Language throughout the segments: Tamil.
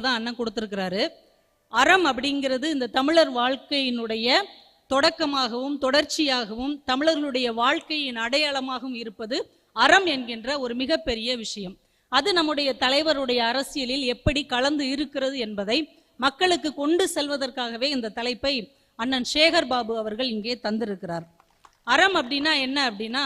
தான் அண்ணன் கொடுத்துருக்கிறாரு. அறம் அப்படிங்கிறது இந்த தமிழர் வாழ்க்கையினுடைய தொடக்கமாகவும் தொடர்ச்சியாகவும் தமிழர்களுடைய வாழ்க்கையின் அடையாளமாகவும் இருப்பது அறம் என்கின்ற ஒரு மிகப்பெரிய விஷயம். அது நம்முடைய தலைவருடைய அரசியலில் எப்படி கலந்து இருக்கிறது என்பதை மக்களுக்கு கொண்டு செல்வதற்காகவே இந்த தலைப்பை அண்ணன் சேகர் பாபு அவர்கள் இங்கே தந்திருக்கிறார். அறம் அப்படின்னா என்ன அப்படின்னா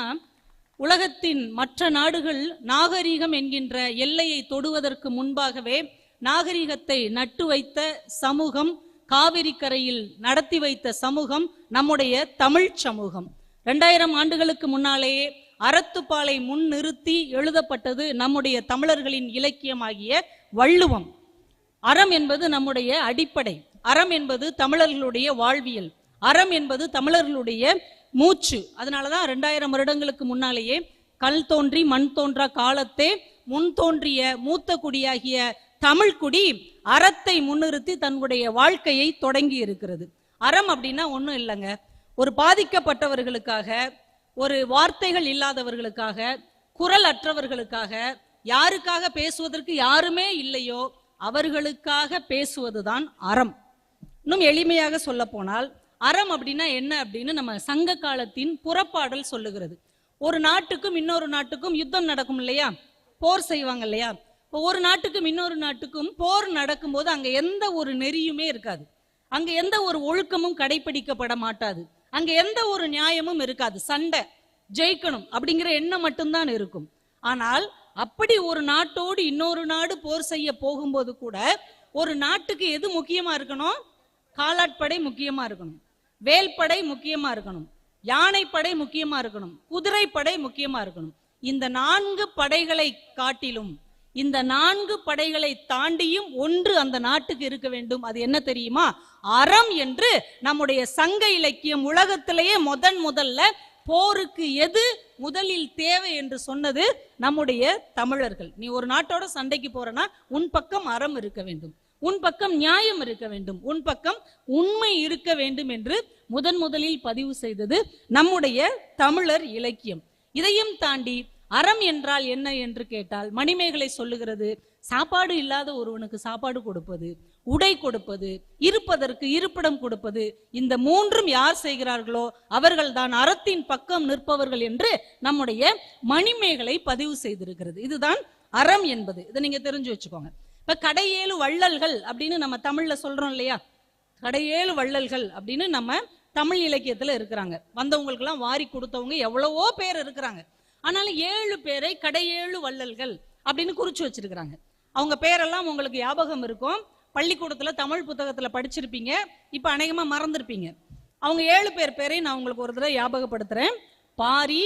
உலகத்தின் மற்ற நாடுகள் நாகரீகம் என்கின்ற எல்லையை தொடுவதற்கு முன்பாகவே நாகரிகத்தை நட்டு வைத்த சமூகம் காவிரி கரையில் நடத்தி வைத்த சமூகம் நம்முடைய தமிழ் சமூகம். ரெண்டாயிரம் ஆண்டுகளுக்கு முன்னாலேயே அறத்துப்பாலை முன் நிறுத்தி எழுதப்பட்டது நம்முடைய தமிழர்களின் இலக்கியமாகிய வள்ளுவம். அறம் என்பது நம்முடைய அடிப்படை. அறம் என்பது தமிழர்களுடைய வாழ்வியல். அறம் என்பது தமிழர்களுடைய மூச்சு. அதனாலதான் ரெண்டாயிரம் வருடங்களுக்கு முன்னாலேயே கல் தோன்றி மண் தோன்றா காலத்தே முன் தோன்றிய மூத்த குடியாகிய தமிழ்குடி அறத்தை முன்னிறுத்தி தன்னுடைய வாழ்க்கையை தொடங்கி இருக்கிறது. அறம் அப்படின்னா ஒண்ணும் இல்லைங்க. ஒரு பாதிக்கப்பட்டவர்களுக்காக ஒரு வார்த்தைகள் இல்லாதவர்களுக்காக குரல் அற்றவர்களுக்காக யாருக்காக பேசுவதற்கு யாருமே இல்லையோ அவர்களுக்காக பேசுவதுதான் அறம். இன்னும் எளிமையாக சொல்ல போனால் அறம் அப்படின்னா என்ன அப்படின்னு நம்ம சங்க காலத்தின் புறப்பாடல் சொல்லுகிறது. ஒரு நாட்டுக்கும் இன்னொரு நாட்டுக்கும் யுத்தம் நடக்கும் இல்லையா? போர் செய்வாங்க இல்லையா? ஒரு நாட்டுக்கும் இன்னொரு நாட்டுக்கும் போர் நடக்கும்போது அங்கே எந்த ஒரு நெறியுமே இருக்காது. அங்கே எந்த ஒரு ஒழுக்கமும் கடைபிடிக்கப்பட மாட்டாது. அங்கே எந்த ஒரு நியாயமும் இருக்காது. சண்டை ஜெயிக்கணும் அப்படிங்கிற எண்ணம் மட்டும்தான் இருக்கும். ஆனால் அப்படி ஒரு நாட்டோடு இன்னொரு நாடு போர் செய்ய போகும்போது கூட ஒரு நாட்டுக்கு எது முக்கியமா இருக்கணும்? காலாட்படை முக்கியமா இருக்கணும். வேல்படை முக்கியமா இருக்கணும். யானைப்படை முக்கியமா இருக்கணும். குதிரைப்படை முக்கியமா இருக்கணும். இந்த நான்கு படைகளை காட்டிலும் இந்த நான்கு படைகளை தாண்டியும் ஒன்று அந்த நாட்டுக்கு இருக்க வேண்டும். அது என்ன தெரியுமா? அறம் என்று நம்முடைய சங்க இலக்கியம் உலகத்திலேயே முதன் முதல்ல போருக்கு எது முதலில் தேவை என்று சொன்னது நம்முடைய தமிழர்கள். நீ ஒரு நாட்டோட சண்டைக்கு போறனா உன் பக்கம் அறம் இருக்க வேண்டும். உன் பக்கம் நியாயம் இருக்க வேண்டும். உன் பக்கம் உண்மை இருக்க வேண்டும் என்று முதன் முதலில் பதிவு செய்தது நம்முடைய தமிழர் இலக்கியம். இதையும் தாண்டி அறம் என்றால் என்ன என்று கேட்டால் மணிமேகலை சொல்லுகிறது சாப்பாடு இல்லாத ஒருவனுக்கு சாப்பாடு கொடுப்பது உடை கொடுப்பது இருப்பதற்கு இருப்பிடம் கொடுப்பது இந்த மூன்றும் யார் செய்கிறார்களோ அவர்கள்தான் அறத்தின் பக்கம் நிற்பவர்கள் என்று நம்முடைய மணிமேகலை பதிவு செய்திருக்கிறது. இதுதான் அறம் என்பது. இதை நீங்க தெரிஞ்சு வச்சுக்கோங்க. இப்ப கடையேழு வள்ளல்கள் அப்படின்னு நம்ம தமிழ்ல சொல்றோம் இல்லையா? கடையேழு வள்ளல்கள் அப்படின்னு நம்ம தமிழ் இலக்கியத்துல இருக்கிறாங்க. வந்தவங்களுக்கு எல்லாம் வாரி கொடுத்தவங்க எவ்வளவோ பேர் இருக்கிறாங்க. ஆனாலும் ஏழு பேரை கடையேழு வள்ளல்கள் அப்படின்னு குறிச்சு வச்சிருக்கிறாங்க. அவங்க பேரெல்லாம் உங்களுக்கு ஞாபகம் இருக்கும். பள்ளிக்கூடத்தில் தமிழ் புத்தகத்தில் படிச்சிருப்பீங்க. இப்போ அநேகமாக மறந்துருப்பீங்க. அவங்க ஏழு பேர் பேரையும் நான் உங்களுக்கு ஒரு தடவை ஞாபகப்படுத்துறேன். பாரி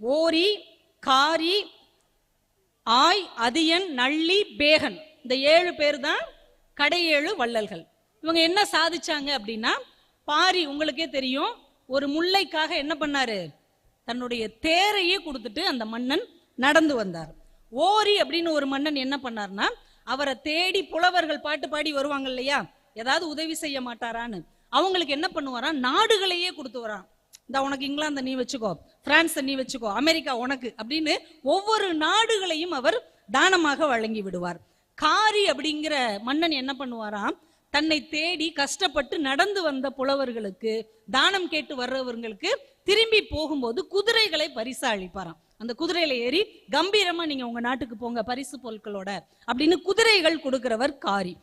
ஓரி காரி ஆய் அதியன் நள்ளி பேகன். இந்த ஏழு பேர் தான் கடையேழு வள்ளல்கள். இவங்க என்ன சாதிச்சாங்க அப்படின்னா பாரி உங்களுக்கே தெரியும். ஒரு முல்லைக்காக என்ன பண்ணாரு? தன்னுடைய தேரையே கொடுத்துட்டு அந்த மன்னன் நடந்து வந்தார். ஓரி அப்படின்னு ஒரு மன்னன் என்ன பண்ணார்னா அவரை தேடி புலவர்கள் பாட்டு பாடி வருவாங்க இல்லையா? ஏதாவது உதவி செய்ய மாட்டாரான்னு. அவங்களுக்கு என்ன பண்ணுவாராம் நாடுகளையே கொடுத்து வரான். இந்த உனக்கு இங்கிலாந்தை நீ வச்சுக்கோ பிரான்ஸை நீ வச்சுக்கோ அமெரிக்கா உனக்கு அப்படின்னு ஒவ்வொரு நாடுகளையும் அவர் தானமாக வழங்கி விடுவார். காரி அப்படிங்கிற மன்னன் என்ன பண்ணுவாராம்? தன்னை தேடி கஷ்டப்பட்டு நடந்து வந்த புலவர்களுக்கு தானம் கேட்டு வர்றவர்களுக்கு திரும்பி போகும்போது குதிரைகளை பரிசா அளிப்பாராம் அந்த குதிரையில ஏறி கம்பீரமா நீங்க உங்க நாட்டுக்கு போங்க பரிசு பொருட்களோட அப்படின்னு குதிரைகள் கொடுக்கிறவர் காரி.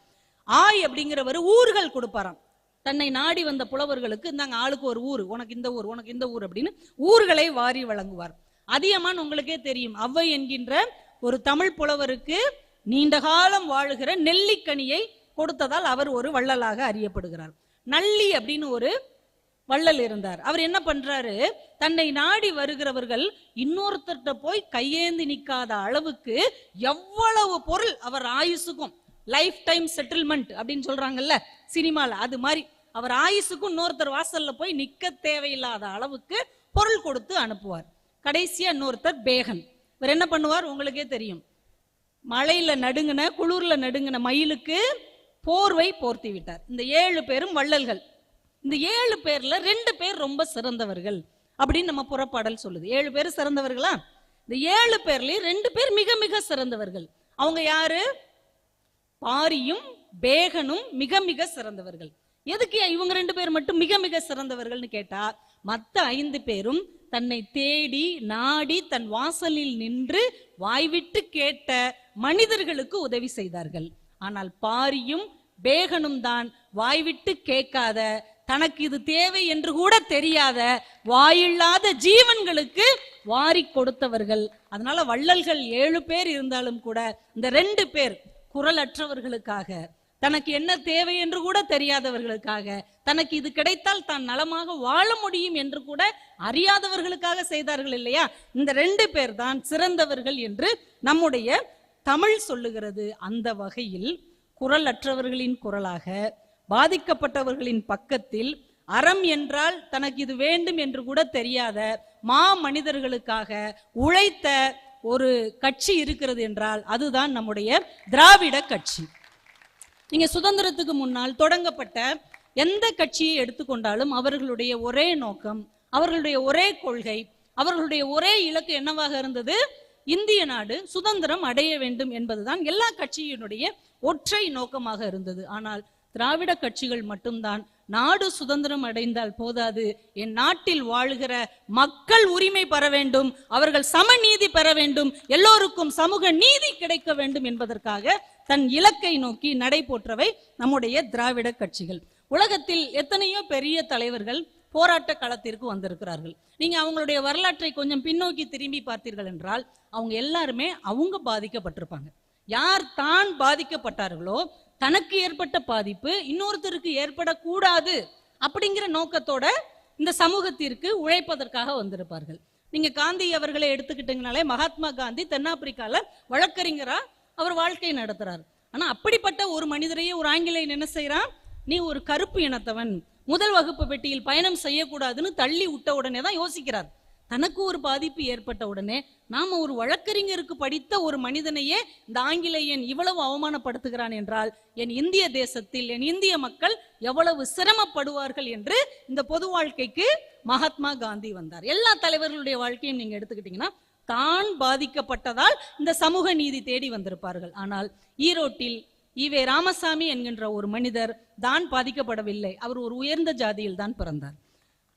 ஆய் அப்படிங்கிறவர் ஊர்கள் கொடுப்பாராம். தன்னை நாடி வந்த புலவர்களுக்கு இந்தாங்க ஆளுக்கு ஒரு ஊர் உனக்கு இந்த ஊர் உனக்கு இந்த ஊர் அப்படின்னு ஊர்களை வாரி வழங்குவார். அதியமான் உங்களுக்கே தெரியும் அவ்வை என்கின்ற ஒரு தமிழ் புலவருக்கு நீண்ட காலம் வாழுகிற நெல்லிக்கனியை கொடுத்ததால் அவர் ஒரு வள்ளலாக அறியப்படுகிறார். நள்ளி அப்படின்னு ஒரு வள்ளல் இருந்தார். அவர் என்ன பண்றாரு? தன்னை நாடி வருகிறவர்கள் இன்னொருத்தர்கிட்ட போய் கையேந்தி நிக்காத அளவுக்கு எவ்வளவு பொருள் அவர் ஆயுசுக்கும் லைஃப் டைம் செட்டில்மெண்ட் அப்படின்னு சொல்றாங்கல்ல சினிமால அது மாதிரி அவர் ஆயுசுக்கும் இன்னொருத்தர் வாசல்ல போய் நிக்க தேவையில்லாத அளவுக்கு பொருள் கொடுத்து அனுப்புவார். கடைசியா இன்னொருத்தர் பேகன். இவர் என்ன பண்ணுவார்? உங்களுக்கே தெரியும். மழையில நடுங்கின குளிர்ல நடுங்கின மயிலுக்கு போர்வை போர்த்தி விட்டார் இந்த ஏழு பேரும் வள்ளல்கள். இந்த ஏழு பேர்ல ரெண்டு பேர் ரொம்ப சிறந்தவர்கள் அப்படின்னு நம்ம புறப்பாடல் சொல்லுது. ஏழு பேர் சிறந்தவர்களா? இந்த ஏழு பேர்லயும் ரெண்டு பேர் மிக மிக சிறந்தவர்கள். அவங்க யாரு? பாரியும் பேகனும் மிக மிக சிறந்தவர்கள். எதுக்கு இவங்க ரெண்டு பேர் மட்டும் மிக மிக சிறந்தவர்கள்னு கேட்டா மத்த ஐந்து பேரும் தன்னை தேடி நாடி தன் வாசலில் நின்று வாய்விட்டு கேட்ட மனிதர்களுக்கு உதவி செய்தார்கள். ஆனால் பாரியும் பேகனும் தான் வாய்விட்டு கேட்காத தனக்கு இது தேவை என்று கூட தெரியாத வாயில்லாத ஜீவன்களுக்கு வாரி கொடுத்தவர்கள். அதனால வள்ளல்கள் ஏழு பேர் இருந்தாலும் கூட இந்த ரெண்டு பேர் குரலற்றவர்களுக்காக தனக்கு என்ன தேவை என்று கூட தெரியாதவர்களுக்காக தனக்கு இது கிடைத்தால் தான் நலமாக வாழ முடியும் என்று கூட அறியாதவர்களுக்காக செய்தார்கள் இல்லையா? இந்த ரெண்டு பேர் தான் சிறந்தவர்கள் என்று நம்முடைய தமிழ் சொல்லுகிறது அந்த வகையில் குரலற்றவர்களின் குரலாக பாதிக்கப்பட்டவர்களின் பக்கத்தில் அறம் என்றால் தனக்கு இது வேண்டும் என்று கூட தெரியாத மா மனிதர்களுக்காக உழைத்த ஒரு கட்சி இருக்கிறது என்றால் அதுதான் நம்முடைய திராவிட கட்சி. நீங்க சுதந்திரத்துக்கு முன்னால் தொடங்கப்பட்ட எந்த கட்சியை எடுத்துக்கொண்டாலும் அவர்களுடைய ஒரே நோக்கம் அவர்களுடைய ஒரே கொள்கை அவர்களுடைய ஒரே இலக்கு என்னவாக இருந்தது? இந்திய நாடு சுதந்திரம் அடைய வேண்டும் என்பதுதான் எல்லா கட்சியினுடைய ஒற்றை நோக்கமாக இருந்தது. ஆனால் திராவிட கட்சிகள் மட்டும்தான் நாடு சுதந்திரம் அடைந்தால் போதாது. என் நாட்டில் வாழ்கிற மக்கள் உரிமை பெற வேண்டும். அவர்கள் சமநீதி பெற வேண்டும். எல்லோருக்கும் சமூக நீதி கிடைக்க வேண்டும் என்பதற்காக தன் இலக்கை நோக்கி நடை போற்றவை நம்முடைய திராவிட கட்சிகள். உலகத்தில் எத்தனையோ பெரிய தலைவர்கள் போராட்ட களத்திற்கு வந்திருக்கிறார்கள். நீங்க அவங்களுடைய வரலாற்றை கொஞ்சம் பின்னோக்கி திரும்பி பார்த்தீர்கள் என்றால் அவங்க எல்லாருமே அவங்க பாதிக்கப்பட்டிருப்பாங்க. யார் தான் பாதிக்கப்பட்டார்களோ தனக்கு ஏற்பட்ட பாதிப்பு இன்னொருத்தருக்கு ஏற்படக்கூடாது அப்படிங்கிற நோக்கத்தோட இந்த சமூகத்திற்கு உழைப்பதற்காக வந்திருப்பார்கள். நீங்க காந்தி அவர்களை எடுத்துக்கிட்டீங்கனாலே மகாத்மா காந்தி தென்னாப்பிரிக்கால வழக்கறிஞரா அவர் வாழ்க்கை நடத்துறாரு. ஆனா அப்படிப்பட்ட ஒரு மனிதரையே ஒரு ஆங்கிலேயன் என்ன செய்யறான் நீ ஒரு கருப்பு இனத்தவன். முதல் வகுப்பு பெட்டியில் பயணம் செய்யக்கூடாதுன்னு தள்ளி விட்ட உடனே தான் யோசிக்கிறார். தனக்கு ஒரு பாதிப்பு ஏற்பட்ட உடனே நாம ஒரு வழக்கறிஞருக்கு படித்த ஒரு மனிதனையே இந்த ஆங்கிலேயன் இவ்வளவு அவமானப்படுத்துகிறான் என்றால் என் இந்திய தேசத்தில் என் இந்திய மக்கள் எவ்வளவு சிரமப்படுவார்கள் என்று இந்த பொது வாழ்க்கைக்கு மகாத்மா காந்தி வந்தார். எல்லா தலைவர்களுடைய வாழ்க்கையும் நீங்க எடுத்துக்கிட்டீங்கன்னா தான் பாதிக்கப்பட்டதால் இந்த சமூக நீதி தேடி வந்திருப்பார்கள். ஆனால் ஈரோட்டில் ஈவே ராமசாமி என்கின்ற ஒரு மனிதர் தான் பாதிக்கப்படவில்லை. அவர் ஒரு உயர்ந்த ஜாதியில் தான் பிறந்தார்.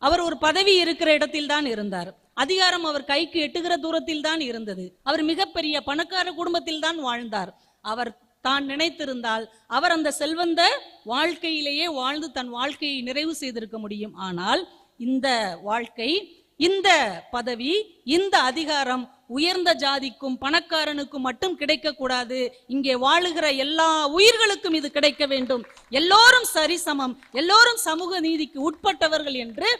அவர் ஒரு பதவி இருக்கிற இடத்தில் தான் இருந்தார். அதிகாரம் அவர் கைக்கு எட்டுகிற தூரத்தில் தான் இருந்தது. அவர் மிகப்பெரிய பணக்கார குடும்பத்தில் தான் வாழ்ந்தார். அவர் தான் நினைத்திருந்தால் அவர் அந்த செல்வந்த வாழ்க்கையிலேயே வாழ்ந்து தன் வாழ்க்கையை நிறைவு செய்திருக்க முடியும். ஆனால் இந்த வாழ்க்கை இந்த பதவி இந்த அதிகாரம் உயர்ந்த ஜாதிக்கும் பணக்காரனுக்கும் மட்டும் கிடைக்க கூடாது இங்கே வாழுகிற எல்லா உயிர்களுக்கும் இது கிடைக்க வேண்டும். எல்லோரும் சரிசமம். எல்லோரும் சமூக நீதிக்கு உட்பட்டவர்கள் என்று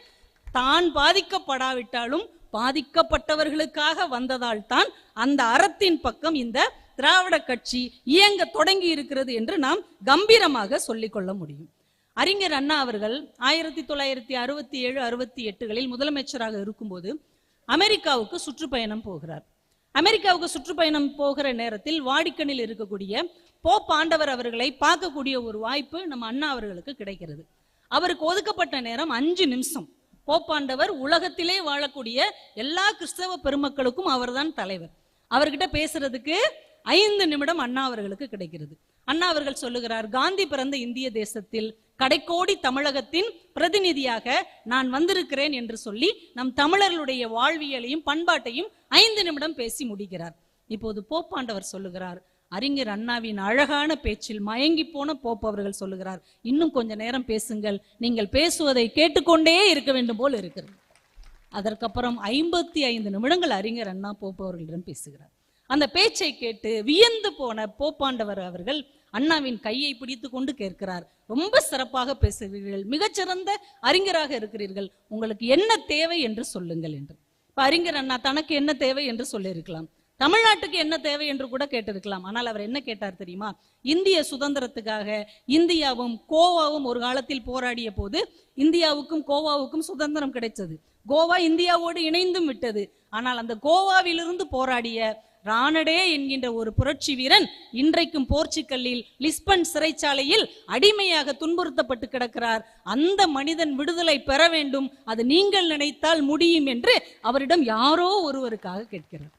தான் பாதிக்கப்படாவிட்டாலும் பாதிக்கப்பட்டவர்களுக்காக வந்ததால் தான் அந்த அறத்தின் பக்கம் இந்த திராவிட கட்சி இயங்க தொடங்கி இருக்கிறது என்று நாம் கம்பீரமாக சொல்லிக்கொள்ள முடியும். அறிஞர் அண்ணா அவர்கள் ஆயிரத்தி தொள்ளாயிரத்தி அறுபத்தி ஏழு அறுபத்தி எட்டுகளில் முதலமைச்சராக இருக்கும்போது அமெரிக்காவுக்கு சுற்றுப்பயணம் போகிறார். அமெரிக்காவுக்கு சுற்றுப்பயணம் போகிற நேரத்தில் வாடிக்கனில் இருக்கக்கூடிய போப் ஆண்டவர் அவர்களை பார்க்கக்கூடிய ஒரு வாய்ப்பு நம்ம அண்ணா அவர்களுக்கு கிடைக்கிறது. அவருக்கு ஒதுக்கப்பட்ட நேரம் அஞ்சு நிமிஷம். போப்பாண்டவர் உலகத்திலே வாழக்கூடிய எல்லா கிறிஸ்தவ பெருமக்களுக்கும் அவர்தான் தலைவர். அவர்கிட்ட பேசுறதுக்கு ஐந்து நிமிடம் அண்ணா அவர்களுக்கு கிடைக்கிறது. அண்ணா அவர்கள் சொல்லுகிறார் காந்தி பிறந்த இந்திய தேசத்தில் கடைக்கோடி தமிழகத்தின் பிரதிநிதியாக நான் வந்திருக்கிறேன் என்று சொல்லி நம் தமிழர்களுடைய வாழ்வியலையும் பண்பாட்டையும் ஐந்து நிமிடம் பேசி முடிகிறார் இப்போது போப்பாண்டவர் சொல்லுகிறார். அறிஞர் அண்ணாவின் அழகான பேச்சில் மயங்கி போன போப் அவர்கள் சொல்லுகிறார். இன்னும் கொஞ்ச நேரம் பேசுங்கள். நீங்கள் பேசுவதை கேட்டுக்கொண்டே இருக்க வேண்டும் போல் இருக்கிறது. அதற்கப்புறம் ஐம்பத்தி ஐந்து நிமிடங்கள் அறிஞர் அண்ணா போப் அவர்களிடம் பேசுகிறார். அந்த பேச்சை கேட்டு வியந்து போன போப்பாண்டவர் அவர்கள் அண்ணாவின் கையை பிடித்து கொண்டு கேட்கிறார். ரொம்ப சிறப்பாக பேசுகிறீர்கள். மிகச்சிறந்த அறிஞராக இருக்கிறீர்கள். உங்களுக்கு என்ன தேவை என்று சொல்லுங்கள் என்று. இப்ப அறிஞர் அண்ணா தனக்கு என்ன தேவை என்று சொல்லியிருக்கலாம். தமிழ்நாட்டுக்கு என்ன தேவை என்று கூட கேட்டிருக்கலாம். ஆனால் அவர் என்ன கேட்டார் தெரியுமா? இந்திய சுதந்திரத்துக்காக இந்தியாவும் கோவாவும் ஒரு காலத்தில் போராடிய போது இந்தியாவுக்கும் கோவாவுக்கும் சுதந்திரம் கிடைச்சது. கோவா இந்தியாவோடு இணைந்தும் விட்டது. ஆனால் அந்த கோவாவிலிருந்து போராடிய ராணடே என்கின்ற ஒரு புரட்சி வீரன் இன்றைக்கும் போர்ச்சுக்கல்லில் லிஸ்பன் சிறைச்சாலையில் அடிமையாக துன்புறுத்தப்பட்டு கிடக்கிறார். அந்த மனிதன் விடுதலை பெற வேண்டும். அது நீங்கள் நினைத்தால் முடியும் என்று அவரிடம் யாரோ ஒருவருக்காக கேட்கிறார்.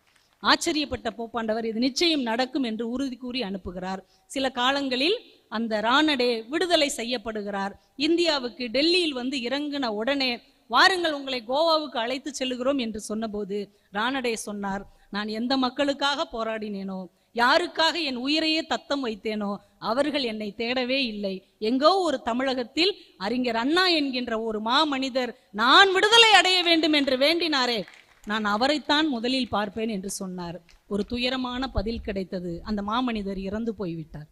ஆச்சரியப்பட்ட போப்பாண்டவர் இது நிச்சயம் நடக்கும் என்று உறுதி கூறி அனுப்புகிறார். சில காலங்களில் அந்த ராணடே விடுதலை செய்யப்படுகிறார். இந்தியாவுக்கு டெல்லியில் வந்து இறங்கின உடனே வாருங்கள் உங்களை கோவாவுக்கு அழைத்து செல்லுகிறோம் என்று சொன்னபோது ராணடே சொன்னார் நான் எந்த மக்களுக்காக போராடினேனோ யாருக்காக என் உயிரையே தத்தம் வைத்தேனோ அவர்கள் என்னை தேடவே இல்லை. எங்கோ ஒரு தமிழகத்தில் அறிஞர் அண்ணா என்கின்ற ஒரு மாமனிதர் நான் விடுதலை அடைய வேண்டும் என்று வேண்டினாரே நான் அவரைத்தான் முதலில் பார்ப்பேன் என்று சொன்னார். ஒரு துயரமான பதில் கிடைத்தது. அந்த மாமனிதர் இறந்து போய்விட்டார்.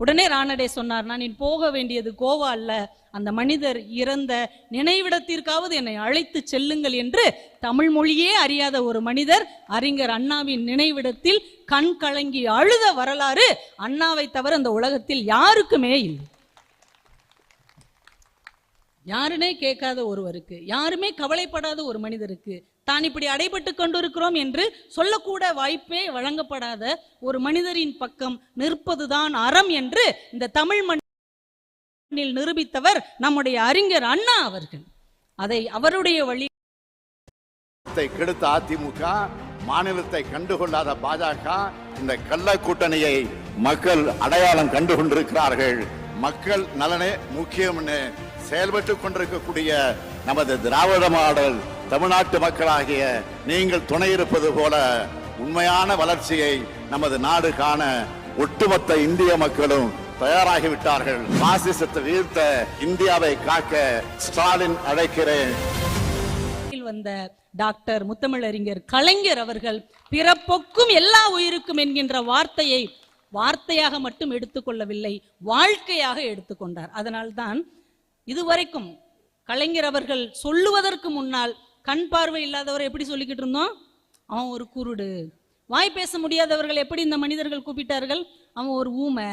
உடனே ராணடே சொன்னார் நான் நீ போக வேண்டியது கோவா அல்ல. அந்த மனிதர் இறந்த நினைவிடத்திற்காவது என்னை அழைத்து செல்லுங்கள் என்று தமிழ் மொழியே அறியாத ஒரு மனிதர் அறிஞர் அண்ணாவின் நினைவிடத்தில் கண் கலங்கி அழுத வரலாறு அண்ணாவை தவிர அந்த உலகத்தில் யாருக்குமே இல்லை. யாருனே கேட்காத ஒருவருக்கு யாருமே கவலைப்படாத ஒரு மனிதருக்கு தான் இப்படி அடைபட்டு கொண்டிருக்கிறோம் என்று சொல்லக்கூட வாய்ப்பே வழங்கப்படாத ஒரு மனிதரின் பக்கம் நிற்பதுதான் அறம் என்று இந்த தமிழ் மண்ணில் நிரூபித்தவர் நம்முடைய அறிஞர் அண்ணா அவர்கள். அதை அவருடைய வழி மாநிலத்தை கெடுத்த அதிமுக மாநிலத்தை கண்டுகொள்ளாத பாஜக இந்த கள்ள கூட்டணியை மக்கள் அடையாளம் கண்டு கொண்டிருக்கிறார்கள் மக்கள் நலனே முக்கியம்னு செயல்பட்டு கொண்டிருக்கக்கூடிய நமது திராவிட மாடல் தமிழ்நாட்டு மக்களாகிய நீங்கள் துணை இருப்பது போல உண்மையான வளர்ச்சியை நமது நாடு காண ஒட்டுமொத்த இந்திய மக்களும் தயாராகிவிட்டார்கள். பாசிசத்தை வீழ்த்த இந்தியாவை காக்க ஸ்டாலின் அழைக்கிறேன். வந்த டாக்டர் முத்தமிழறிஞர் கலைஞர் அவர்கள் பிறப்பொக்கும் எல்லா உயிருக்கும் என்கின்ற வார்த்தையை வார்த்தையாக மட்டும் எடுத்துக்கொள்ளவில்லை வாழ்க்கையாக எடுத்துக்கொண்டார் அதனால்தான் இதுவரைக்கும் கலைஞர் அவர்கள் சொல்லுவதற்கு முன்னால் கண் பார்வை இல்லாதவரை எப்படி சொல்லிக்கிட்டு இருந்தோம்? அவன் ஒரு குருடு. வாய் பேச முடியாதவர்கள் எப்படி இந்த மனிதர்கள் கூப்பிட்டார்கள்? அவன் ஒரு ஊமை.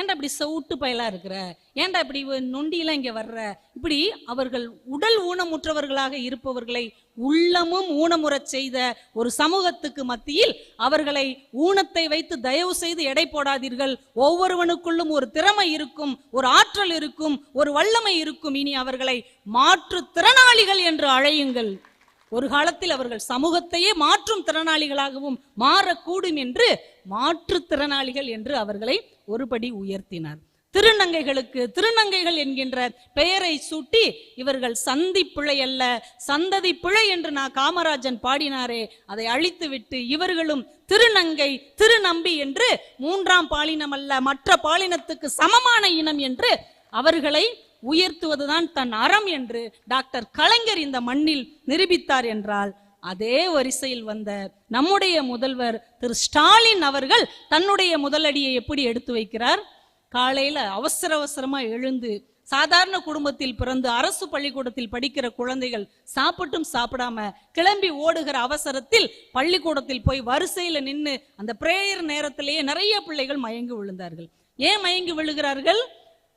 ஏன்டா இப்படி செவுட்டு பயலா இருக்கிற? ஏன்டா இப்படி நொண்டியெல்லாம் இங்க வர்ற? இப்படி அவர்கள் உடல் ஊனமுற்றவர்களாக இருப்பவர்களை உள்ளமும் ஊனமுறச் செய்த ஒரு சமூகத்துக்கு மத்தியில் அவர்களை ஊனத்தை வைத்து தயவு செய்து எடை போடாதீர்கள். ஒவ்வொருவனுக்குள்ளும் ஒரு திறமை இருக்கும் ஒரு ஆற்றல் இருக்கும் ஒரு வல்லமை இருக்கும். இனி அவர்களை மாற்றுத்திறனாளிகள் என்று அழையுங்கள். ஒரு காலத்தில் அவர்கள் சமூகத்தையே மாற்றும் திறனாளிகளாகவும் மாறக்கூடும் என்று மாற்றுத்திறனாளிகள் என்று அவர்களை ஒருபடி உயர்த்தினார். திருநங்கைகளுக்கு திருநங்கைகள் என்கின்ற பெயரை சூட்டி இவர்கள் சந்தி பிழை அல்ல சந்ததி பிழை என்று நான் காமராஜன் பாடினாரே அதை அழித்துவிட்டு இவர்களும் திருநங்கை திருநம்பி என்று மூன்றாம் பாலினம் அல்ல மற்ற பாலினத்துக்கு சமமான இனம் என்று அவர்களை உயர்த்துவதுதான் தன் அறம் என்று டாக்டர் கலைஞர் இந்த மண்ணில் நிரூபித்தார் என்றால் அதே வரிசையில் வந்த நம்முடைய முதல்வர் திரு ஸ்டாலின் அவர்கள் தன்னுடைய முதலடியை எப்படி எடுத்து வைக்கிறார்? காலையில அவசர அவசரமா எழுந்து சாதாரண குடும்பத்தில் பிறந்து அரசு பள்ளிக்கூடத்தில் படிக்கிற குழந்தைகள் சாப்பிட்டும் சாப்பிடாம கிளம்பி ஓடுகிற அவசரத்தில் பள்ளிக்கூடத்தில் போய் வரிசையில நின்னு அந்த பிரேயர் நேரத்திலேயே நிறைய பிள்ளைகள் மயங்கி விழுந்தார்கள். ஏன் மயங்கி விழுகிறார்கள்?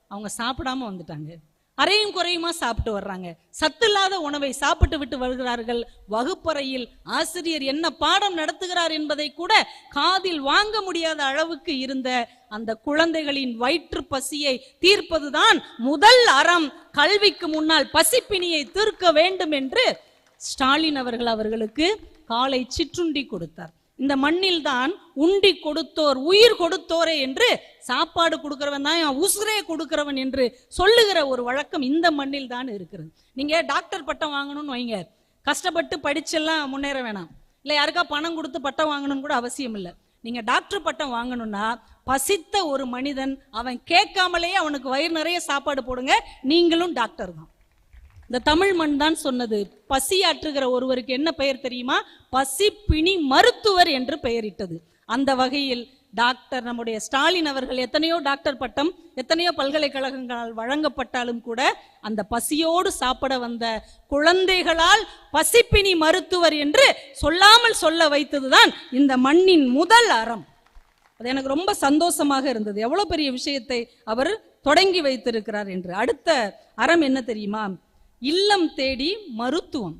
அவங்க சாப்பிடாம வந்துட்டாங்க. அரையும் குறையுமா சாப்பிட்டு வர்றாங்க. சத்தில்லாத உணவை சாப்பிட்டு விட்டு வருகிறார்கள். வகுப்பறையில் ஆசிரியர் என்ன பாடம் நடத்துகிறார் என்பதை கூட காதில் வாங்க முடியாத அளவுக்கு இருந்த அந்த குழந்தைகளின் வயிற்று பசியை தீர்ப்பதுதான் முதல் அறம். கல்விக்கு முன்னால் பசிப்பினியை தீர்க்க வேண்டும் என்று ஸ்டாலின் அவர்கள் அவர்களுக்கு காலை சிற்றுண்டி கொடுத்தார். இந்த மண்ணில் தான் உண்டி கொடுத்தோர் உயிர் கொடுத்தோரே என்று சாப்பாடு கொடுக்கிறவன் தான் என் உசுரே கொடுக்கிறவன் என்று சொல்லுகிற ஒரு வழக்கம் இந்த மண்ணில் தான் இருக்கிறது. நீங்க டாக்டர் பட்டம் வாங்கணும்னு வைங்க. கஷ்டப்பட்டு படிச்செல்லாம் முன்னேற வேணாம். இல்லை யாருக்கா பணம் கொடுத்து பட்டம் வாங்கணும்னு கூட அவசியம் இல்லை. நீங்க டாக்டர் பட்டம் வாங்கணும்னா பசித்த ஒரு மனிதன் அவன் கேட்காமலேயே அவனுக்கு வயிறு நிறைய சாப்பாடு போடுங்க. நீங்களும் டாக்டர் தான். இந்த தமிழ் மண் தான் சொன்னது. பசியாற்றுகிற ஒருவருக்கு என்ன பெயர் தெரியுமா? பசி பிணி மருத்துவர் என்று பெயரிட்டது. அந்த வகையில் டாக்டர் நம்முடைய ஸ்டாலின் அவர்கள் எத்தனையோ டாக்டர் பட்டம் எத்தனையோ பல்கலைக்கழகங்களால் வழங்கப்பட்டாலும் கூட அந்த பசியோடு சாப்பிட வந்த குழந்தைகளால் பசிப்பினி மருத்துவர் என்று சொல்லாமல் சொல்ல வைத்ததுதான் இந்த மண்ணின் முதல் அறம். அது எனக்கு ரொம்ப சந்தோஷமாக இருந்தது. எவ்வளோ பெரிய விஷயத்தை அவர் தொடங்கி வைத்திருக்கிறார் என்று. அடுத்த அறம் என்ன தெரியுமா? இல்லம் தேடி மருத்துவம்.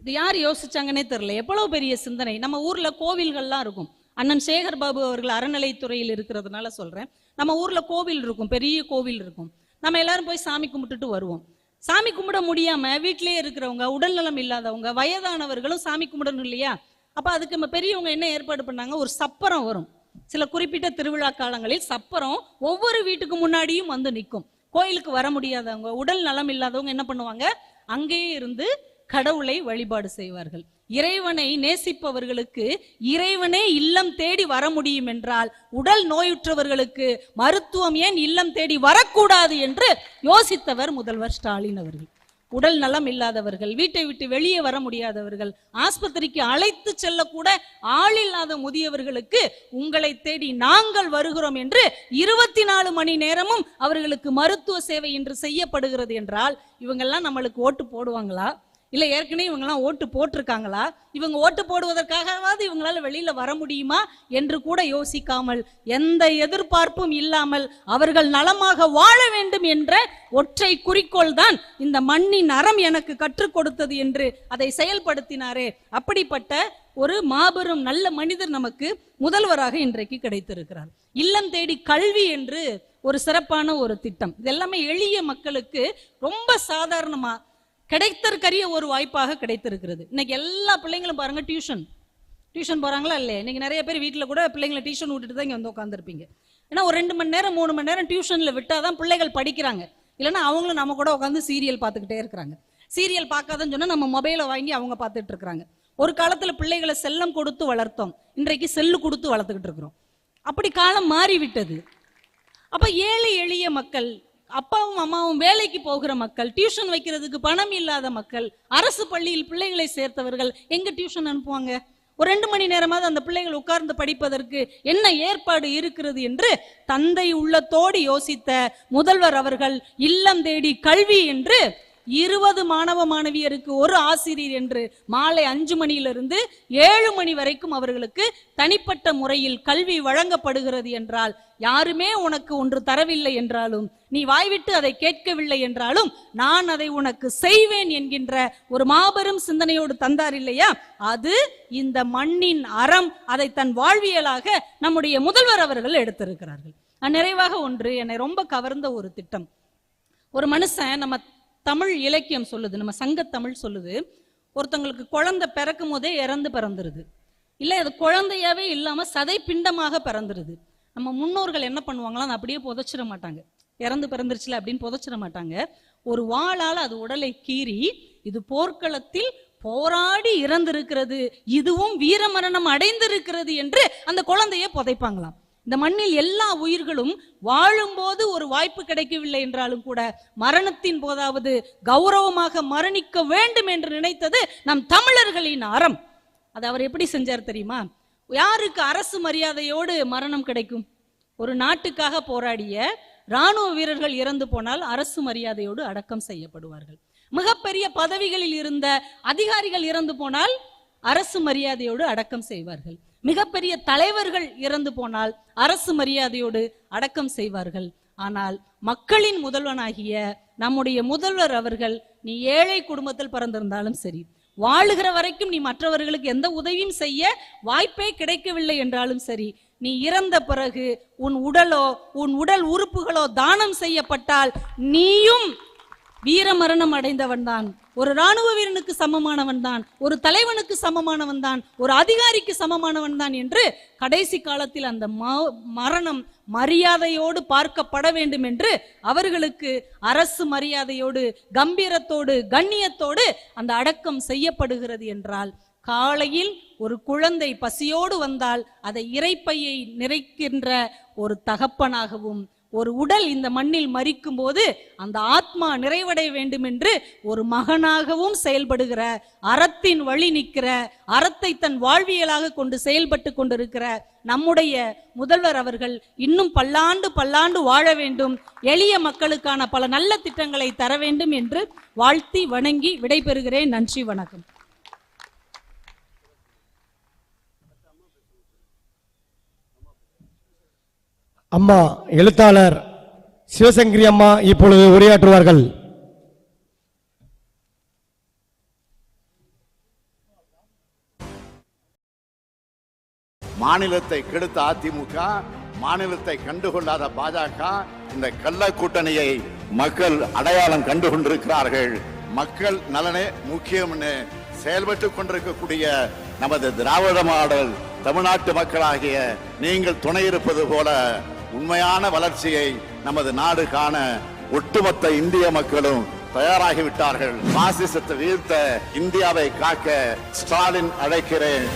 இது யார் யோசிச்சாங்கன்னே தெரியல. எவ்வளோ பெரிய சிந்தனை. நம்ம ஊரில் கோவில்கள்லாம் இருக்கும். அண்ணன் சேகர் பாபு அவர்கள் அறநிலைத்துறையில் இருக்கிறதுனால சொல்கிறேன் நம்ம ஊரில் கோவில் இருக்கும். பெரிய கோவில் இருக்கும். நம்ம எல்லாரும் போய் சாமி கும்பிட்டுட்டு வருவோம். சாமி கும்பிட முடியாமல் வீட்டிலேயே இருக்கிறவங்க உடல்நலம் இல்லாதவங்க வயதானவர்களும் சாமி கும்பிடணும் இல்லையா? அப்போ அதுக்கு நம்ம பெரியவங்க என்ன ஏற்பாடு பண்ணாங்க? ஒரு சப்பரம் வரும். சில குறிப்பிட்ட திருவிழா காலங்களில் சப்பரம் ஒவ்வொரு வீட்டுக்கு முன்னாடியும் வந்து நிற்கும். கோயிலுக்கு வர முடியாதவங்க உடல் நலம் இல்லாதவங்க என்ன பண்ணுவாங்க? அங்கேயே இருந்து கடவுளை வழிபாடு செய்வார்கள். இறைவனை நேசிப்பவர்களுக்கு இறைவனே இல்லம் தேடி வர முடியும் என்றால் உடல் நோயுற்றவர்களுக்கு மருத்துவம் ஏன் இல்லம் தேடி வரக்கூடாது என்று யோசித்தவர் முதல்வர் ஸ்டாலின் அவர்கள். உடல் நலம் இல்லாதவர்கள் வீட்டை விட்டு வெளியே வர முடியாதவர்கள் ஆஸ்பத்திரிக்கு அழைத்து செல்லக்கூட ஆள் இல்லாத முதியவர்களுக்கு உங்களை தேடி நாங்கள் வருகிறோம் என்று இருபத்தி நாலு மணி நேரமும் அவர்களுக்கு மருத்துவ சேவை இன்று செய்யப்படுகிறது என்றால் இவங்கெல்லாம் நம்மளுக்கு ஓட்டு போடுவாங்களா? இல்ல ஏற்கனவே இவங்கெல்லாம் ஓட்டு போட்டிருக்காங்களா? இவங்க ஓட்டு போடுவதற்காகவாவது இவங்களால வெளியில வர முடியுமா என்று கூட யோசிக்காமல் எந்த எதிர்பார்ப்பும் இல்லாமல் அவர்கள் நலமாக வாழ வேண்டும் என்ற ஒற்றை குறிக்கோள் தான் இந்த மண்ணின் அறம் எனக்கு கற்றுக் கொடுத்தது என்று அதை செயல்படுத்தினாரே. அப்படிப்பட்ட ஒரு மாபெரும் நல்ல மனிதர் நமக்கு முதல்வராக இன்றைக்கு கிடைத்திருக்கிறார். இல்லம் தேடி கல்வி என்று ஒரு சிறப்பான ஒரு திட்டம். இது எல்லாமே எளிய மக்களுக்கு ரொம்ப சாதாரணமா கிடைத்தற்கரிய ஒரு வாய்ப்பாக கிடைத்திருக்கிறது. இன்னைக்கு எல்லா பிள்ளைங்களும் பாருங்க டியூஷன் டியூஷன் போகிறாங்களா இல்லையா? இன்னைக்கு நிறைய பேர் வீட்டில் கூட பிள்ளைங்களை டியூஷன் விட்டுட்டு தான் இங்கே வந்து உட்காந்துருப்பீங்க ஏன்னா ஒரு ரெண்டு மணி நேரம் மூணு மணி நேரம் டியூஷனில் விட்டால் தான் பிள்ளைகள் படிக்கிறாங்க. இல்லைன்னா அவங்களும் நம்ம கூட உட்காந்து சீரியல் பார்த்துக்கிட்டே இருக்கிறாங்க. சீரியல் பார்க்காதன்னு சொன்னால் நம்ம மொபைலை வாங்கி அவங்க பார்த்துட்டு இருக்கிறாங்க. ஒரு காலத்தில் பிள்ளைகளை செல்லம் கொடுத்து வளர்த்தோம். இன்றைக்கு செல்லு கொடுத்து வளர்த்துக்கிட்டு இருக்கிறோம். அப்படி காலம் மாறிவிட்டது. அப்போ ஏழை எளிய மக்கள் அப்பாவும் அம்மாவும் வேலைக்கு போகிற மக்கள் டியூஷன் வைக்கிறதுக்கு பணம் இல்லாத மக்கள் அரசு பள்ளியில் பிள்ளைகளை சேர்த்தவர்கள் எங்க டியூஷன் அனுப்புவாங்க? ஒரு ரெண்டு மணி நேரமாவது அந்த பிள்ளைகள் உட்கார்ந்து படிப்பதற்கு என்ன ஏற்பாடு இருக்கிறது என்று தந்தை உள்ளத்தோடு யோசித்த முதல்வர் அவர்கள் இல்லம் தேடி கல்வி என்று இருபது மாணவ மாணவியருக்கு ஒரு ஆசிரியர் என்று மாலை அஞ்சு மணியிலிருந்து ஏழு மணி வரைக்கும் அவர்களுக்கு தனிப்பட்ட முறையில் கல்வி வழங்கப்படுகிறது என்றால் யாருமே உனக்கு ஒன்று தரவில்லை என்றாலும் நீ வாய்விட்டு அதை கேட்கவில்லை என்றாலும் நான் அதை உனக்கு செய்வேன் என்கின்ற ஒரு மாபெரும் சிந்தனையோடு தந்தார் இல்லையா? அது இந்த மண்ணின் அறம் அதை தன் வாழ்வியலாக நம்முடைய முதல்வர் அவர்கள் எடுத்திருக்கிறார்கள். நிறைவாக ஒன்று என்னை ரொம்ப கவர்ந்த ஒரு திட்டம். ஒரு மனுஷன் நம்ம தமிழ் இலக்கியம் சொல்லுது நம்ம சங்கத்தமிழ் சொல்லுது ஒருத்தங்களுக்கு குழந்தை பிறக்கும் போதே இறந்து பிறந்துருது. இல்லை அது குழந்தையாவே இல்லாமல் சதை பிண்டமாக பிறந்துருது. நம்ம முன்னோர்கள் என்ன பண்ணுவாங்களோ அதை அப்படியே புதைச்சிட மாட்டாங்க. இறந்து பிறந்துருச்சுல அப்படின்னு புதைச்சிட மாட்டாங்க. ஒரு வாளால் அது உடலை கீறி இது போர்க்களத்தில் போராடி இறந்திருக்கிறது இதுவும் வீரமரணம் அடைந்திருக்கிறது என்று அந்த குழந்தையை புதைப்பாங்களாம். இந்த மண்ணில் எல்லா உயிர்களும் வாழும்போது ஒரு வாய்ப்பு கிடைக்கவில்லை என்றாலும் கூட மரணத்தின் போதாவது கௌரவமாக மரணிக்க வேண்டும் என்று நினைத்தது நம் தமிழர்களின் அறம். அது அவர் எப்படி செஞ்சார் தெரியுமா? யாருக்கு அரசு மரியாதையோடு மரணம் கிடைக்கும்? ஒரு நாட்டுக்காக போராடிய ராணுவ வீரர்கள் இறந்து போனால் அரசு மரியாதையோடு அடக்கம் செய்யப்படுவார்கள். மிகப்பெரிய பதவிகளில் இருந்த அதிகாரிகள் இறந்து போனால் அரசு மரியாதையோடு அடக்கம் செய்வார்கள். மிகப்பெரிய தலைவர்கள் இறந்து போனால் அரசு மரியாதையோடு அடக்கம் செய்வார்கள். ஆனால் மக்களின் முதல்வனாகிய நம்முடைய முதல்வர் அவர்கள் நீ ஏழை குடும்பத்தில் பிறந்திருந்தாலும் சரி வாழுகிற வரைக்கும் நீ மற்றவர்களுக்கு எந்த உதவியும் செய்ய வாய்ப்பே கிடைக்கவில்லை என்றாலும் சரி நீ இறந்த பிறகு உன் உடலோ உன் உடல் உறுப்புகளோ தானம் செய்யப்பட்டால் நீயும் வீரமரணம் அடைந்தவன் தான் ஒரு ராணுவ வீரனுக்கு சமமானவன் தான் ஒரு தலைவனுக்கு சமமானவன் தான் ஒரு அதிகாரிக்கு சமமானவன் தான் என்று கடைசி காலத்தில் அந்த ம- மரணம் மரியாதையோடு பார்க்கப்பட வேண்டும் என்று அவர்களுக்கு அரசு மரியாதையோடு கம்பீரத்தோடு கண்ணியத்தோடு அந்த அடக்கம் செய்யப்படுகிறது என்றால் காலையில் ஒரு குழந்தை பசியோடு வந்தால் அதை இறைப்பையை நிறைக்கின்ற ஒரு தகப்பனாகவும் ஒரு உடல் இந்த மண்ணில் மறிக்கும் போது அந்த ஆத்மா நிறைவடைய வேண்டும் என்று ஒரு மகனாகவும் செயல்படுகிற அறத்தின் வழி நிற்கிற அறத்தை தன் வாழ்வியலாக கொண்டு செயல்பட்டு கொண்டிருக்கிற நம்முடைய முதல்வர் அவர்கள் இன்னும் பல்லாண்டு பல்லாண்டு வாழ வேண்டும் எளிய மக்களுக்கான பல நல்ல திட்டங்களை தர வேண்டும் என்று வாழ்த்தி வணங்கி விடைபெறுகிறேன். நன்றி வணக்கம். அம்மா எழுத்தாளர் சிவசங்கரி அம்மா இப்பொழுது உரையாற்றுவார்கள். மாநிலத்தை கெடுத்த அதிமுக மாநிலத்தை கண்டுகொள்ளாத பாஜக இந்த கள்ள கூட்டணியை மக்கள் அடையாளம் கண்டு கொண்டிருக்கிறார்கள் மக்கள் நலனே முக்கியம்னு செயல்பட்டு கொண்டிருக்கக்கூடிய நமது திராவிட மாடல் தமிழ்நாட்டு மக்களாகிய நீங்கள் துணை இருப்பது போல உண்மையான வளர்ச்சியை நமது நாடு காண ஒட்டுமொத்த இந்திய மக்களும் தயாராகிவிட்டார்கள். பாசிசத்தை வீழ்த்த இந்தியாவை காக்க ஸ்டாலின் அழைக்கிறேன்.